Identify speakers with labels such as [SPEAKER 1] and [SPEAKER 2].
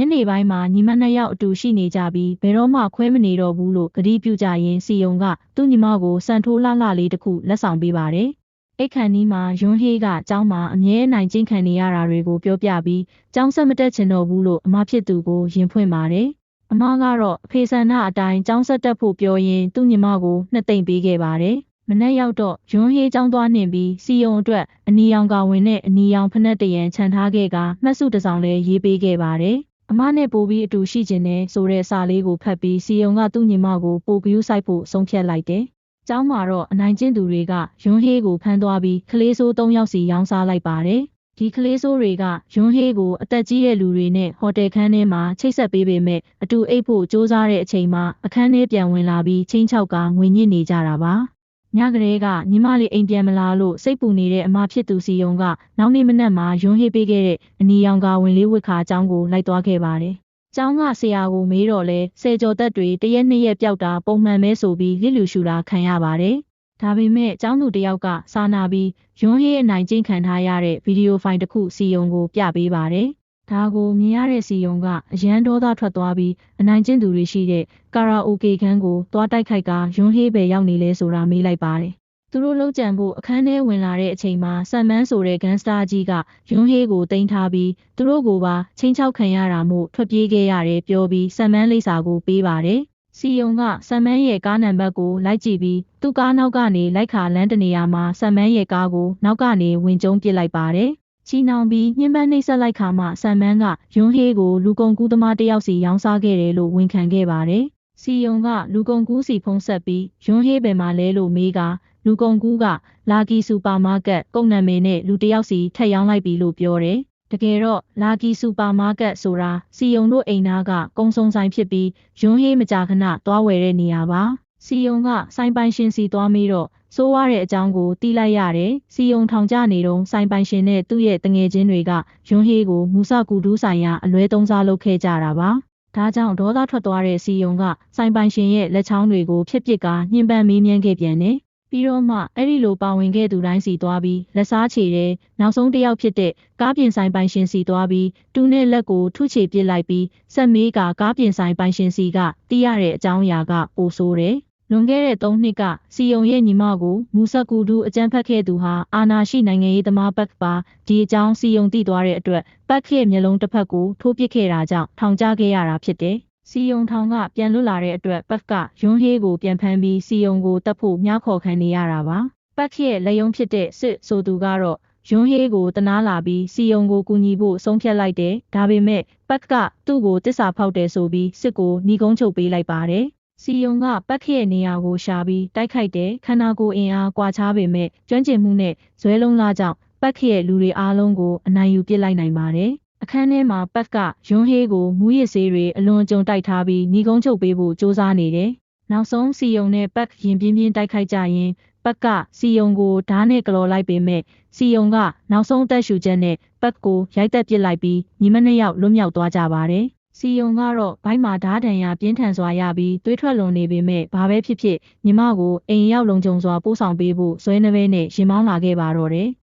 [SPEAKER 1] ညနေပိုင်းမှာညီမနှစ်ယောက်အတူရှိနေကြပြီးဘယ်တော့မှခွဲမနေတော့ဘူးလို့ကတိပြုကြရင်စီယုံကသူ့ညီမကိုစံထိုးလှလှလေးတစ်ခုလက်ဆောင်ပေးပါတယ်။အိတ်ခန်နီးမှာယွန်းဟေးကကျောင်းမှာအမြဲအနိုင်ကျင့်ခံနေရတာတွေကိုပြောပြပြီးကျောင်းဆက်မတက်ချင်တော့ဘူးလို့အမဖြစ်သူကိုရင်ဖွင့်ပါတယ်။အမကတော့အဖေဆန္ဒအတိုင်းကျောင်းဆက်တက်ဖို့ပြောရင်သူ့ညီမကိုနှစ်သိမ့်ပေးခဲ့ပါတယ်။မနေ့ရောက်တော့ယွန်းဟေးကျောင်းသွားနှင်ပြီးစီယုံအတွက်အနီရောင်ကဝင်နဲ့အနီရောင်ဖက်နှက်တရံခြံထားခဲ့ကမှတ်စုတစ်စောင်လည်းရေးပေးခဲ့ပါတယ်။ အမနဲ့ပို့ပြီးအတူရှိခြင်းနဲ့ဆိုတဲ့စာလေးကိုဖတ်ပြီးစီယုံကသူ့ညီမကိုပို့ကယူးဆိုင်ဖို့ဆုံးဖြတ်လိုက်တယ်။ကျောင်းမှာတော့အနိုင်ကျင့်သူတွေကယွန်းဟေးကိုဖမ်းသွားပြီးကလေးဆိုး၃ယောက်စီရောင်းစားလိုက်ပါတယ်။ဒီကလေးဆိုးတွေကယွန်းဟေးကိုအသက်ကြီးတဲ့လူတွေနဲ့ဟိုတယ်ခန်းထဲမှာချိတ်ဆက်ပေးပေမဲ့အတူအိတ်ဖို့စ조사တဲ့အချိန်မှာအခန်းထဲပြန်ဝင်လာပြီးချင်းချောက်ကငွေညစ်နေကြတာပါ။ ညကလေးကညီမလေးအိမ်ပြန်မလာလို့စိတ်ပူနေတဲ့အမဖြစ်သူစီယုံကနောက်နေ့မနက်မှာယွန်းဟေးပေးခဲ့တဲ့အနီရောင်ကဝင်လေးဝတ်ခါအကြောင်းကိုလိုက်သွားခဲ့ပါတယ်။ကျောင်းကဆရာကိုမေးတော့လဲဆယ်ကျော်သက်တွေတရက်နှစ်ရက်ပျောက်တာပုံမှန်ပဲဆိုပြီးလစ်လူရှူတာခံရပါတယ်။ဒါပေမဲ့ကျောင်းသူတယောက်ကစာနာပြီးယွန်းဟေးအနိုင်ကျင့်ခံထားရတဲ့ဗီဒီယိုဖိုင်တစ်ခုစီယုံကိုပြပေးပါတယ်။ ဒါကိုမြင်ရတဲ့စီယုံကအရန်ဒေါသထွက်သွားပြီးအနိုင်ကျင့်သူတွေရှိတဲ့ကာရာအိုကေခန်းကိုသွားတိုက်ခိုက်ကယွန်းဟေးပဲရောက်နေလဲဆိုတာမေးလိုက်ပါတယ်။သူတို့လုံးကြံဖို့အခန်းထဲဝင်လာတဲ့အချိန်မှာဆမ်မန်းဆိုတဲ့ဂန်စတာကြီးကယွန်းဟေးကိုတင်ထားပြီးသူတို့ကိုပါချင်းချောက်ခံရတာမို့ထွက်ပြေးခဲ့ရတယ်ပြောပြီးဆမ်မန်းလိပ်စာကိုပေးပါတယ်။စီယုံကဆမ်မန်းရဲ့ကားနံပါတ်ကိုလိုက်ကြည့်ပြီးသူ့ကားနောက်ကနေလိုက်ခါလန်းတနေရာမှာဆမ်မန်းရဲ့ကားကိုနောက်ကနေဝင်ကျုံပစ်လိုက်ပါတယ်။ ချီနှောင်ပြီးညှဉ်းပန်းနှိပ်စက်လိုက်ခါမှဆမ်မန်းကယွန်းဟေးကိုလူကုန်ကူးသမားတစ်ယောက်စီရောင်းစားခဲ့တယ်လို့ဝန်ခံခဲ့ပါတယ်။စီယုံကလူကုန်ကူးစီဖုံးဆက်ပြီးယွန်းဟေးဘယ်မှာလဲလို့မေးကလူကုန်ကူးကလာကီစူပါမားကတ်ကုန်နာမည်နဲ့လူတစ်ယောက်စီထက်ရောင်းလိုက်ပြီလို့ပြောတယ်။တကယ်တော့လာကီစူပါမားကတ်ဆိုတာစီယုံတို့အိမ်သားကကုံစုံဆိုင်ဖြစ်ပြီးယွန်းဟေးမကြာခဏသွားဝယ်တဲ့နေရာပါ။စီယုံကဆိုင်ပိုင်ရှင်စီသွားမေးတော့ စိုးရတဲ့အကြောင်းကိုတီးလိုက်ရတယ်။စီယုံထောင်ကျနေတော့ဆိုင်ပိုင်ရှင်နဲ့သူ့ရဲ့တငယ်ချင်းတွေကယွန်းဟေးကိုမူဆကူဒူးဆိုင်ရာအလွဲသုံးစားလုပ်ခဲ့ကြတာပါ။ဒါကြောင့်ဒေါသထွက်သွားတဲ့စီယုံကဆိုင်ပိုင်ရှင်ရဲ့လက်ချောင်းတွေကိုဖျက်ပစ်ကညှဉ်းပန်းမေးမြန်းခဲ့ပြန်တယ်။ပြီးတော့မှအဲ့ဒီလိုပါဝင်ခဲ့သူတိုင်းစီသွားပြီးလက်စားချေတဲ့နောက်ဆုံးတစ်ယောက်ဖြစ်တဲ့ကားပြင်ဆိုင်ပိုင်ရှင်စီသွားပြီးတူနဲ့လက်ကိုထုချေပစ်လိုက်ပြီးဆက်မေးကကားပြင်ဆိုင်ပိုင်ရှင်စီကတီးရတဲ့အကြောင်းအရာကပိုဆိုးတယ်။ လွန်ခဲ့တဲ့၃နှစ်ကစီယုံရဲ့ညီမကိုမူဆက်ကူဒူအကြမ်းဖက်ခဲ့သူဟာအာနာရှိနိုင်ငံရေးသမားဘက်ပါဒီအကြောင်းစီယုံသိသွားတဲ့အတွက်ဘက်ရဲ့မျက်လုံးတစ်ဖက်ကိုထိုးပစ်ခဲ့တာကြောင့်ထောင်ကျခဲ့ရတာဖြစ်တယ်။စီယုံထောင်ကပြန်လွတ်လာတဲ့အတွက်ဘက်ကယွန်းဟေးကိုပြန်ဖမ်းပြီးစီယုံကိုတပ်ဖို့မြားခေါ်ခံနေရတာပါ။ဘက်ရဲ့လက်ယုံဖြစ်တဲ့စစ်ဆိုသူကတော့ယွန်းဟေးကိုတနာလာပြီးစီယုံကိုကူညီဖို့ဆုံးဖြတ်လိုက်တယ်။ဒါပေမဲ့ဘက်ကသူ့ကိုတစ္ဆာဖောက်တယ်ဆိုပြီးစစ်ကိုညီကုန်းချုပ်ပေးလိုက်ပါတယ်။ စီယုံကပတ်ခရဲ့နေရာကိုရှာပြီးတိုက်ခိုက်တဲ့ခန္ဓာကိုယ်အင်အားကွာခြားပေမဲ့ကျွမ်းကျင်မှုနဲ့ဇွဲလုံးလားကြောင့်ပတ်ခရဲ့လူတွေအားလုံးကိုအနိုင်ယူပစ်လိုက်နိုင်ပါတယ်။အခန်းထဲမှာပတ်ကယွန်းဟေးကိုမူးယစ်ဆေးတွေအလွန်အကျွံတိုက်ထားပြီးညီကုန်းချုပ်ပေးဖို့စ조사နေတယ်။နောက်ဆုံးစီယုံနဲ့ပတ်ရင်ပြင်းပြင်းတိုက်ခိုက်ကြရင်ပတ်ကစီယုံကိုဓားနဲ့ကလော်လိုက်ပေမဲ့စီယုံကနောက်ဆုံးအသက်ရှူချက်နဲ့ပတ်ကိုရိုက်တက်ပစ်လိုက်ပြီးညီမနှစ်ယောက်လွတ်မြောက်သွားကြပါတယ်။ စီယုံကတော့ဘိုက်မှာဓားတံရပြင်းထန်စွာရပြီးသွေးထွက်လွန်နေပေမဲ့ဘာပဲဖြစ်ဖြစ်ညီမကိုအိမ်ရောက်လုံခြုံစွာပို့ဆောင်ပေးဖို့ဇွဲနှပဲနဲ့ရင်မောင်းလာခဲ့ပါတော့တယ်။